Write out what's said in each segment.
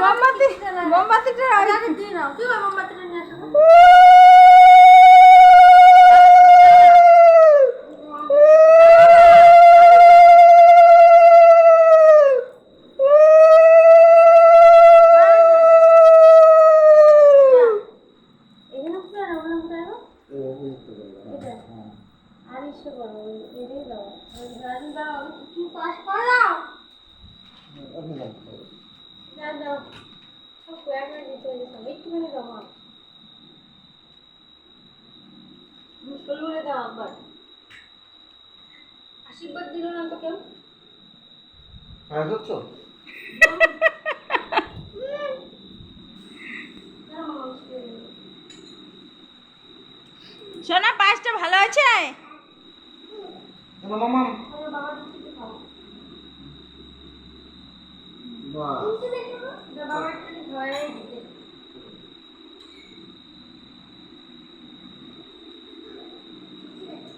মোমবাতি মোমবাতিটা আগে দিয়ে নাও। ওই মোমবাতিটা নিয়ে আসো আর ইসে করো এটাই দাও। দাও কি পাস করাও দাও দাও সব দিতে হয়েছে একটুখানি দাও মা মুসল দাও আবার আশীর্বাদ দিল না তো কেউ হ্যাঁ। সোনা পায়েসটা ভালো আছে বাবা দিতে খাও বাহ দা বাবা একটু খাওয়াই দিতে ওই ওই বাবারে আশীর্বাদ দাও আশীর্বাদ দাও কি করো এইটা এমনি করে আবার এটা তুমি দাও দাও একটু চামটা ধরো তবে তো পারবা আমার ইচ্ছা ছিল তুমি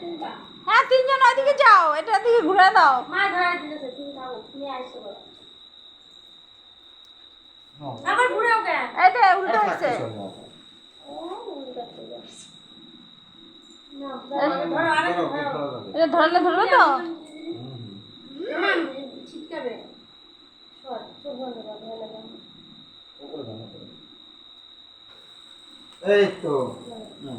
তিনটা হ্যাঁ তিনজন ওইদিকে যাও, এটা দিকে ঘুরে দাও। মা ধরা দিতেছে তুমি থাকো তুমি আসো। আবার ঘুরেও কেন হয়েছে ও উল্টা ধরো এটা ধরলে ধরবে তো? ছিটকাবে। এই তো। হুম।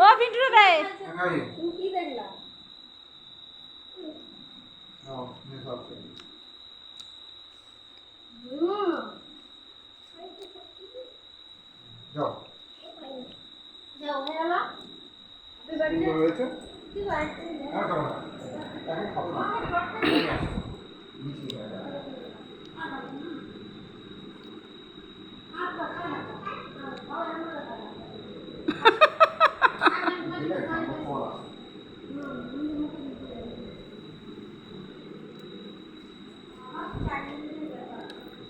ও পিন্টু দেয়। খাই তুমি কি দেখলা হুম যাও। যাও হয়ে গেল। কি হয়েছে? কি হয় আর খাব না। এখন খাব না।